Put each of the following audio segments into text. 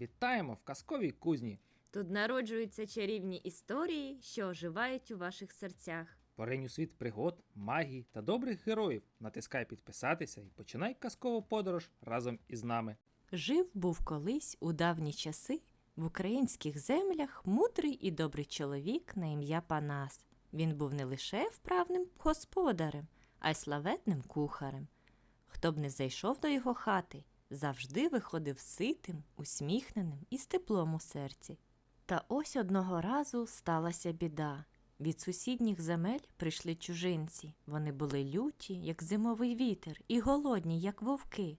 Вітаємо в казковій кузні. Тут народжуються чарівні історії, що оживають у ваших серцях. Поринь у світ пригод, магії та добрих героїв. Натискай підписатися і починай казкову подорож разом із нами. Жив був колись у давні часи в українських землях мудрий і добрий чоловік на ім'я Панас. Він був не лише вправним господарем, а й славетним кухарем. Хто б не зайшов до його хати, завжди виходив ситим, усміхненим і з теплом у серці. Та ось одного разу сталася біда. Від сусідніх земель прийшли чужинці. Вони були люті, як зимовий вітер, і голодні, як вовки.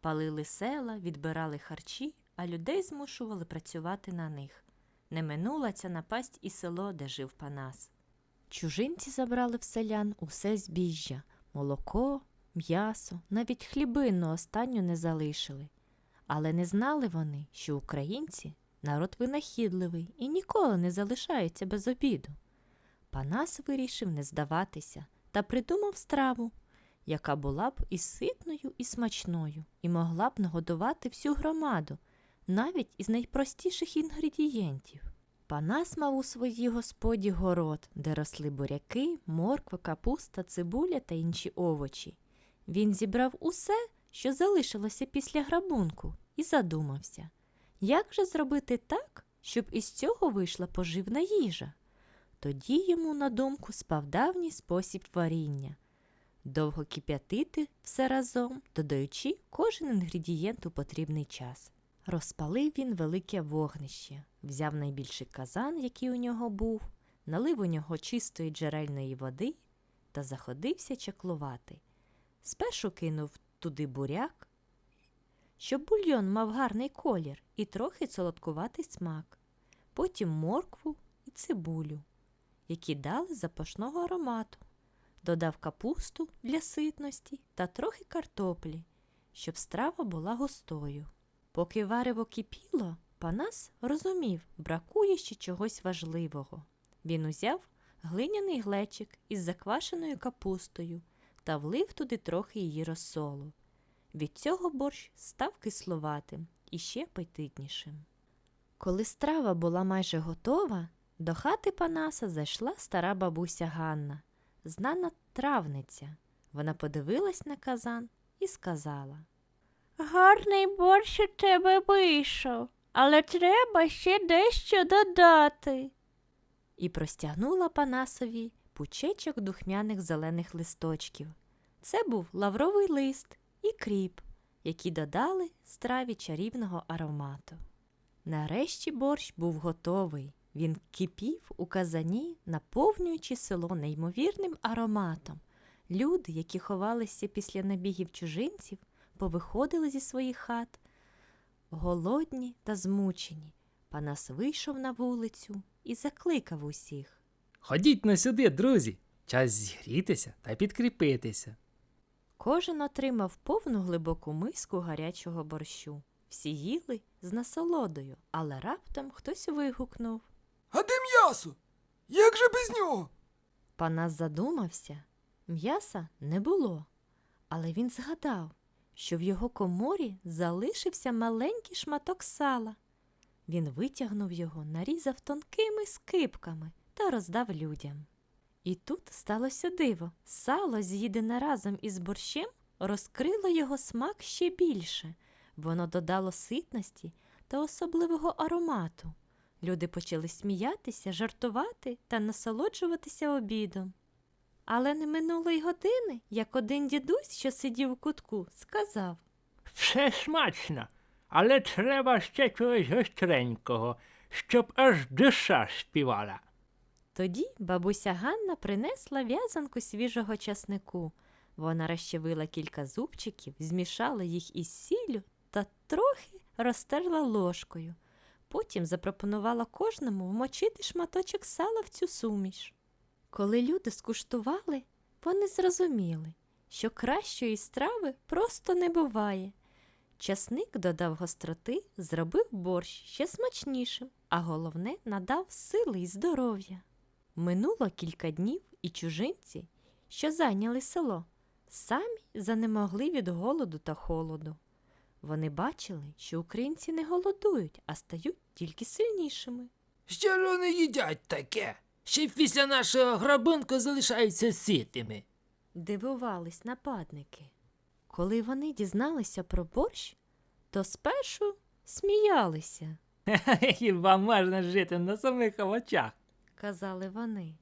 Палили села, відбирали харчі, а людей змушували працювати на них. Не минула ця напасть і село, де жив Панас. Чужинці забрали в селян усе збіжжя молоко, м'ясо, навіть хлібину останню не залишили. Але не знали вони, що українці народ винахідливий і ніколи не залишаються без обіду. Панас вирішив не здаватися та придумав страву, яка була б і ситною, і смачною, і могла б нагодувати всю громаду, навіть із найпростіших інгредієнтів. Панас мав у своїй господі город, де росли буряки, морква, капуста, цибуля та інші овочі. Він зібрав усе, що залишилося після грабунку, і задумався, як же зробити так, щоб із цього вийшла поживна їжа. Тоді йому на думку спав давній спосіб варіння довго кип'ятити все разом, додаючи кожен інгредієнт у потрібний час. Розпалив він велике вогнище, взяв найбільший казан, який у нього був, налив у нього чистої джерельної води та заходився чаклувати. Спершу кинув туди буряк, щоб бульйон мав гарний колір і трохи солодкуватий смак, потім моркву і цибулю, які дали запашного аромату додав капусту для ситності та трохи картоплі, щоб страва була густою. Поки варево кипіло, Панас розумів, бракує ще чогось важливого. Він узяв глиняний глечик із заквашеною капустою та влив туди трохи її розсолу. Від цього борщ став кисловатим і ще апетитнішим. Коли страва була майже готова, до хати Панаса зайшла стара бабуся Ганна знана травниця. Вона подивилась на казан і сказала Гарний борщ у тебе вийшов, але треба ще дещо додати. і простягнула Панасові пучечок духмяних зелених листочків. Це був лавровий лист і кріп, які додали страві чарівного аромату. Нарешті борщ був готовий. Він кипів у казані, наповнюючи село неймовірним ароматом. Люди, які ховалися після набігів чужинців, повиходили зі своїх хат, голодні та змучені. Панас вийшов на вулицю і закликав усіх. Ходіть на сюди, друзі! Час зігрітися та підкріпитися. Кожен отримав повну глибоку миску гарячого борщу. Всі їли з насолодою, але раптом хтось вигукнув. А де м'ясо? Як же без нього? Панас задумався. М'яса не було, але він згадав, що в його коморі залишився маленький шматок сала. Він витягнув його, нарізав тонкими скипками та роздав людям. І тут сталося диво. Сало, з'їдене разом із борщем, розкрило його смак ще більше. Воно додало ситності та особливого аромату. Люди почали сміятися, жартувати та насолоджуватися обідом. Але не минуло й години, як один дідусь, що сидів у кутку, сказав Все смачно, але треба ще чогось гостренького, щоб аж душа співала. Тоді бабуся Ганна принесла в'язанку свіжого часнику. Вона розчавила кілька зубчиків, змішала їх із сіллю та трохи розтерла ложкою. Потім запропонувала кожному вмочити шматочок сала в цю суміш. Коли люди скуштували, вони зрозуміли, що кращої страви просто не буває. Часник додав гостроти, зробив борщ ще смачнішим, а головне надав сили й здоров'я. Минуло кілька днів, і чужинці, що зайняли село, самі занемогли від голоду та холоду. Вони бачили, що українці не голодують, а стають тільки сильнішими. Що ж вони їдять таке? Ще й після нашого грабунку залишаються ситими. Дивувались нападники. Коли вони дізналися про борщ, то спершу сміялися, Хіба можна жити на самих овочах? Казали вони.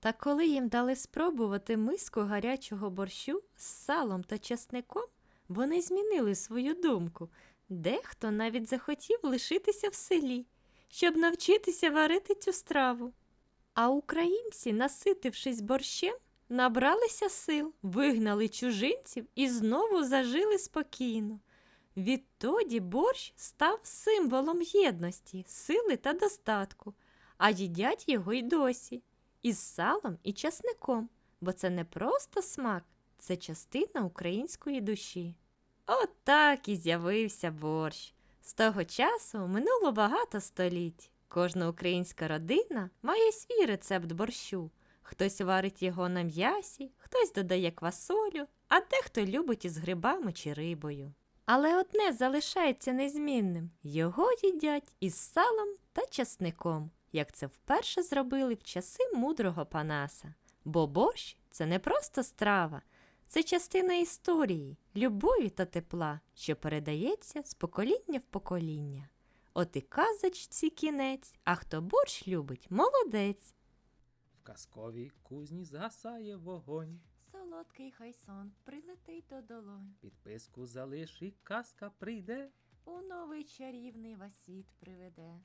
Та коли їм дали спробувати миску гарячого борщу з салом та чесником, вони змінили свою думку. Дехто навіть захотів лишитися в селі, щоб навчитися варити цю страву. А українці, наситившись борщем, набралися сил, вигнали чужинців і знову зажили спокійно. Відтоді борщ став символом єдності, сили та достатку, а їдять його й досі, із салом і часником, бо це не просто смак, це частина української душі. От так і з'явився борщ. З того часу минуло багато століть. Кожна українська родина має свій рецепт борщу. Хтось варить його на м'ясі, хтось додає квасолю, а дехто любить із грибами чи рибою. Але одне залишається незмінним його їдять із салом та часником, як це вперше зробили в часи мудрого Панаса. Бо борщ це не просто страва, це частина історії, любові та тепла, що передається з покоління в покоління. От і казочці кінець, а хто борщ любить, молодець. В казковій кузні згасає вогонь. Солодкий хай сон прилетить до долонь, Підписку залиш і казка прийде. у новий чарівний васіт приведе.